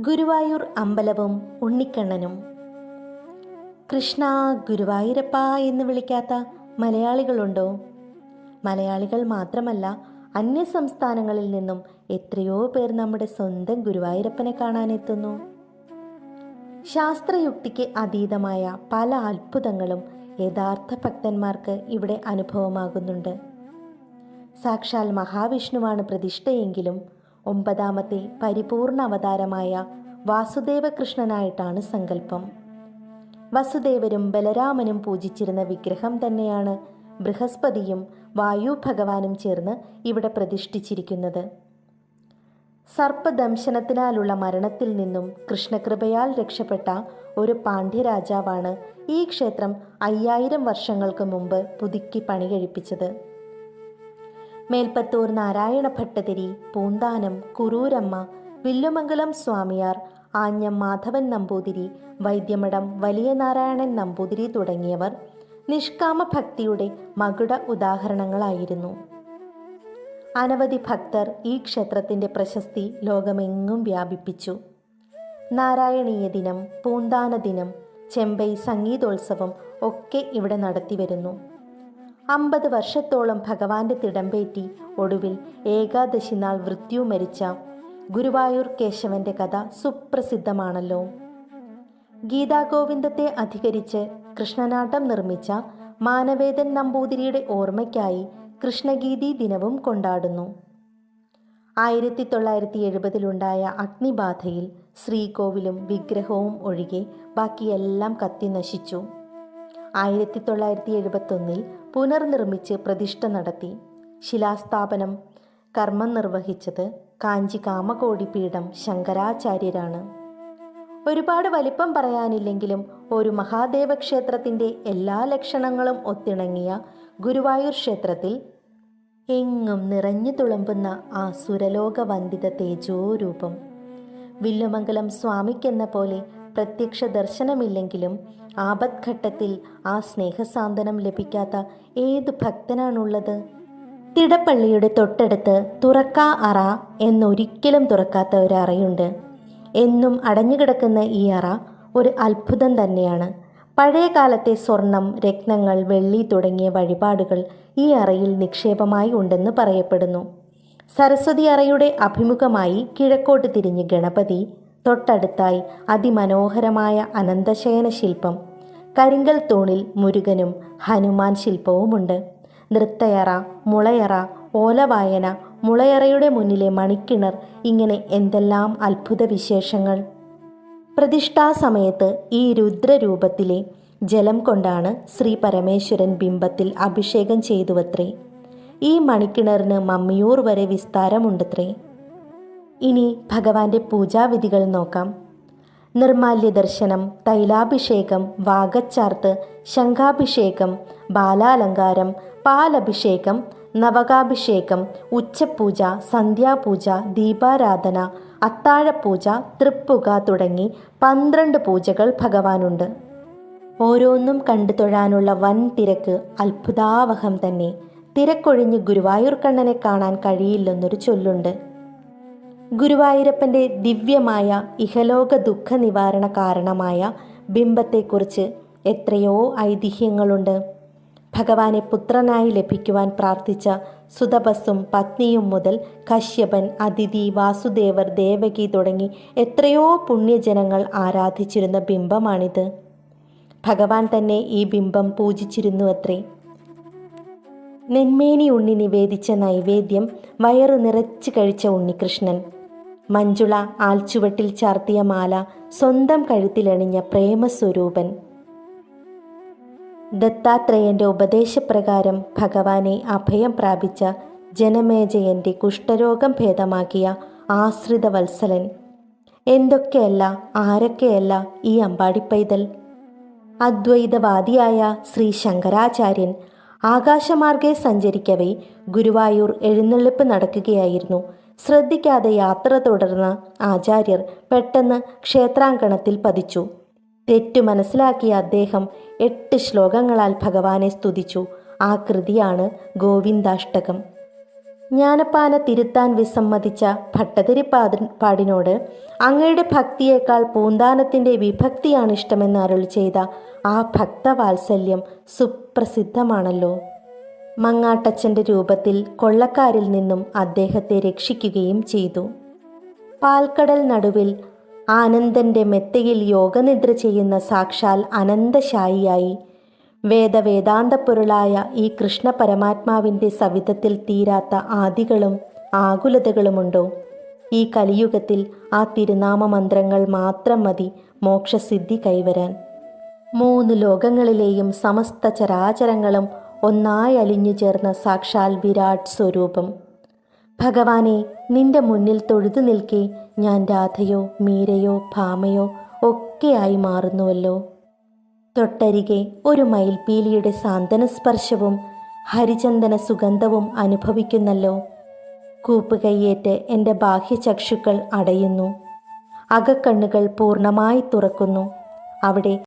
ഗുരുവായൂർ അമ്പലവും ഉണ്ണിക്കണ്ണനും. കൃഷ്ണ ഗുരുവായൂരപ്പ എന്ന് വിളിക്കാത്ത മലയാളികളുണ്ടോ? മലയാളികൾ മാത്രമല്ല അന്യ സംസ്ഥാനങ്ങളിൽ നിന്നും എത്രയോ പേർ നമ്മുടെ സ്വന്തം ഗുരുവായൂരപ്പനെ കാണാനെത്തുന്നു. ശാസ്ത്രയുക്തിക്ക് അതീതമായ പല അത്ഭുതങ്ങളും യഥാർത്ഥ ഭക്തന്മാർക്ക് ഇവിടെ അനുഭവമാകുന്നുണ്ട്. സാക്ഷാൽ മഹാവിഷ്ണുവാണ് പ്രതിഷ്ഠയെങ്കിലും ഒമ്പതാമത്തെ പരിപൂർണ അവതാരമായ വാസുദേവകൃഷ്ണനായിട്ടാണ് സങ്കല്പം. വസുദേവരും ബലരാമനും പൂജിച്ചിരുന്ന വിഗ്രഹം തന്നെയാണ് ബൃഹസ്പതിയും വായു ഭഗവാനും ചേർന്ന് ഇവിടെ പ്രതിഷ്ഠിച്ചിരിക്കുന്നത്. സർപ്പദംശനത്തിനാലുള്ള മരണത്തിൽ നിന്നും കൃഷ്ണകൃപയാൽ രക്ഷപ്പെട്ട ഒരു പാണ്ഡ്യരാജാവാണ് ഈ ക്ഷേത്രം അയ്യായിരം വർഷങ്ങൾക്ക് മുമ്പ് പുതുക്കി പണി കഴിപ്പിച്ചത് മേൽപ്പത്തൂർ നാരായണ ഭട്ടതിരി പൂന്താനം കുറൂരമ്മ വില്ലുമംഗലം സ്വാമിയാർ ആഞ്ഞം മാധവൻ നമ്പൂതിരി വൈദ്യമഠം വലിയ നാരായണൻ നമ്പൂതിരി തുടങ്ങിയവർ നിഷ്കാമ ഭക്തിയുടെ മകുട ഉദാഹരണങ്ങളായിരുന്നു. അനവധി ഭക്തർ ഈ ക്ഷേത്രത്തിന്റെ പ്രശസ്തി ലോകമെങ്ങും വ്യാപിപ്പിച്ചു. നാരായണീയ ദിനം പൂന്താന ദിനം ചെമ്പൈ സംഗീതോത്സവം ഒക്കെ ഇവിടെ നടത്തിവരുന്നു. അമ്പത് വർഷത്തോളം ഭഗവാന്റെ തിടമ്പേറ്റി ഒടുവിൽ ഏകാദശി നാൾ വൃത്യു മരിച്ച ഗുരുവായൂർ കേശവന്റെ കഥ സുപ്രസിദ്ധമാണല്ലോ. ഗീതാഗോവിന്ദത്തെ അധികരിച്ച് കൃഷ്ണനാട്ടം നിർമ്മിച്ച മാനവേദൻ നമ്പൂതിരിയുടെ ഓർമ്മയ്ക്കായി കൃഷ്ണഗീതി ദിനവും കൊണ്ടാടുന്നു. ആയിരത്തി തൊള്ളായിരത്തി എഴുപതിലുണ്ടായ അഗ്നിബാധയിൽ ശ്രീകോവിലും വിഗ്രഹവും ഒഴികെ ബാക്കിയെല്ലാം കത്തി നശിച്ചു. ആയിരത്തി തൊള്ളായിരത്തി എഴുപത്തൊന്നിൽ പുനർനിർമ്മിച്ച് പ്രതിഷ്ഠ നടത്തി. ശിലാസ്ഥാപനം കർമ്മം നിർവഹിച്ചത് കാഞ്ചി കാമകോടി പീഠം ശങ്കരാചാര്യരാണ്. ഒരുപാട് വലിപ്പം പറയാനില്ലെങ്കിലും ഒരു മഹാദേവ ക്ഷേത്രത്തിന്റെ എല്ലാ ലക്ഷണങ്ങളും ഒത്തിണങ്ങിയ ഗുരുവായൂർ ക്ഷേത്രത്തിൽ എങ്ങും നിറഞ്ഞു തുളുമ്പുന്ന ആ സുരലോക വന്ദിത തേജോരൂപം. വില്ലുമംഗലം സ്വാമിക്കെന്ന പോലെ പ്രത്യക്ഷ ദർശനമില്ലെങ്കിലും ആപത്ഘട്ടത്തിൽ ആ സ്നേഹസാന്ത്വനം ലഭിക്കാത്ത ഏത് ഭക്തനാണുള്ളത്? തിടപ്പള്ളിയുടെ തൊട്ടടുത്ത് തുറക്കാ അറ എന്നൊരിക്കലും തുറക്കാത്ത ഒരു അറയുണ്ട്. എന്നും അടഞ്ഞുകിടക്കുന്ന ഈ അറ ഒരു അത്ഭുതം തന്നെയാണ്. പഴയ കാലത്തെ സ്വർണം രത്നങ്ങൾ വെള്ളി തുടങ്ങിയ വഴിപാടുകൾ ഈ അറയിൽ നിക്ഷേപമായി ഉണ്ടെന്ന് പറയപ്പെടുന്നു. സരസ്വതി അറയുടെ അഭിമുഖമായി കിഴക്കോട്ട് തിരിഞ്ഞ് ഗണപതി തൊട്ടടുത്തായി അതിമനോഹരമായ അനന്തശയന ശില്പം. കരിങ്കൽ തൂണിൽ മുരുകനും ഹനുമാൻ ശില്പവുമുണ്ട്. നൃത്തയറ മുളയറ ഓലവായന മുളയറയുടെ മുന്നിലെ മണിക്കിണർ ഇങ്ങനെ എന്തെല്ലാം അത്ഭുത വിശേഷങ്ങൾ. പ്രതിഷ്ഠാ സമയത്ത് ഈ രുദ്രരൂപത്തിലെ ജലം കൊണ്ടാണ് ശ്രീ പരമേശ്വരൻ ബിംബത്തിൽ അഭിഷേകം ചെയ്തുവത്രേ. ഈ മണിക്കിണറിന് മമ്മിയൂർ വരെ വിസ്താരമുണ്ടത്രേ. ഇനി ഭഗവാന്റെ പൂജാവിധികൾ നോക്കാം. നിർമാല്യ ദർശനം തൈലാഭിഷേകം വാഗച്ചാർത്ത് ശംഖാഭിഷേകം ബാലാലങ്കാരം പാലഭിഷേകം നവകാഭിഷേകം ഉച്ചപൂജ സന്ധ്യാപൂജ ദീപാരാധന അത്താഴപൂജ തൃപ്പുക തുടങ്ങി പന്ത്രണ്ട് പൂജകൾ ഭഗവാനുണ്ട്. ഓരോന്നും കണ്ടു തൊഴാനുള്ള വൻ തിരക്ക് അത്ഭുതാവഹം തന്നെ. തിരക്കൊഴിഞ്ഞ് ഗുരുവായൂർ കണ്ണനെ കാണാൻ കഴിയില്ലെന്നൊരു ചൊല്ലുണ്ട്. ഗുരുവായൂരപ്പന്റെ ദിവ്യമായ ഇഹലോക ദുഃഖ നിവാരണ കാരണമായ ബിംബത്തെക്കുറിച്ച് എത്രയോ ഐതിഹ്യങ്ങളുണ്ട്. ഭഗവാനെ പുത്രനായി ലഭിക്കുവാൻ പ്രാർത്ഥിച്ച സുതപസ്സും പത്നിയും മുതൽ കശ്യപൻ അതിഥി വാസുദേവർ ദേവകി തുടങ്ങി എത്രയോ പുണ്യജനങ്ങൾ ആരാധിച്ചിരുന്ന ബിംബമാണിത്. ഭഗവാൻ തന്നെ ഈ ബിംബം പൂജിച്ചിരുന്നുവത്രേ. നെന്മേനി ഉണ്ണി നിവേദിച്ച നൈവേദ്യം വയറു നിറച്ചു കഴിച്ച ഉണ്ണികൃഷ്ണൻ. മഞ്ജുള ആൽച്ചുവട്ടിൽ ചാർത്തിയ മാല സ്വന്തം കഴുത്തിലണിഞ്ഞ പ്രേമസ്വരൂപൻ. ദത്താത്രേയന്റെ ഉപദേശപ്രകാരം ഭഗവാനെ അഭയം പ്രാപിച്ച ജനമേജയന്റെ കുഷ്ഠരോഗം ഭേദമാക്കിയ ആശ്രിത വത്സലൻ എന്തൊക്കെയല്ല ആരൊക്കെയല്ല ഈ അമ്പാടിപ്പൈതൽ? അദ്വൈതവാദിയായ ശ്രീ ശങ്കരാചാര്യൻ ആകാശമാർഗെ സഞ്ചരിക്കവേ ഗുരുവായൂർ എഴുന്നള്ളിപ്പ് നടക്കുകയായിരുന്നു. ശ്രദ്ധിക്കാതെ യാത്ര തുടർന്ന ആചാര്യർ പെട്ടെന്ന് ക്ഷേത്രാങ്കണത്തിൽ പതിച്ചു. തെറ്റു മനസ്സിലാക്കിയ അദ്ദേഹം എട്ട് ശ്ലോകങ്ങളാൽ ഭഗവാനെ സ്തുതിച്ചു. ആ കൃതിയാണ് ഗോവിന്ദാഷ്ടകം. ജ്ഞാനപ്പാന തിരുത്താൻ വിസമ്മതിച്ച ഭട്ടതിരി പാടിനോട് അങ്ങയുടെ ഭക്തിയേക്കാൾ പൂന്താനത്തിന്റെ വിഭക്തിയാണ് ഇഷ്ടമെന്ന് അരുൾ ചെയ്ത ആ ഭക്തവാത്സല്യം സുപ്രസിദ്ധമാണല്ലോ. മങ്ങാട്ടച്ചന്റെ രൂപത്തിൽ കൊള്ളക്കാരിൽ നിന്നും അദ്ദേഹത്തെ രക്ഷിക്കുകയും ചെയ്തു. പാൽക്കടൽ നടുവിൽ ആനന്ദന്റെ മെത്തയിൽ യോഗനിദ്ര ചെയ്യുന്ന സാക്ഷാൽ അനന്തശായിയായി വേദവേദാന്തപ്പൊരുളായ ഈ കൃഷ്ണ പരമാത്മാവിന്റെ സവിധത്തിൽ തീരാത്ത ആദികളും ആകുലതകളുമുണ്ടോ? ഈ കലിയുഗത്തിൽ ആ തിരുനാമ മന്ത്രങ്ങൾ മാത്രം മതി മോക്ഷസിദ്ധി കൈവരാൻ. മൂന്ന് ലോകങ്ങളിലെയും സമസ്ത ചരാചരങ്ങളും ഒന്നായി അലിഞ്ഞു ചേർന്ന സാക്ഷാൽ വിരാട് സ്വരൂപം. ഭഗവാനെ നിന്റെ മുന്നിൽ തൊഴുതു നിൽക്കെ ഞാൻ രാധയോ മീരയോ ഭാമയോ ഒക്കെയായി മാറുന്നുവല്ലോ. തൊട്ടരികെ ഒരു മയിൽപീലിയുടെ സാന്ത്വന സ്പർശവും ഹരിചന്ദന സുഗന്ധവും അനുഭവിക്കുന്നല്ലോ. കൂപ്പുകൈയേറ്റ് എന്റെ ബാഹ്യചക്ഷുക്കൾ അടയുന്നു. അകക്കണ്ണുകൾ പൂർണമായി തുറക്കുന്നു. അവിടെ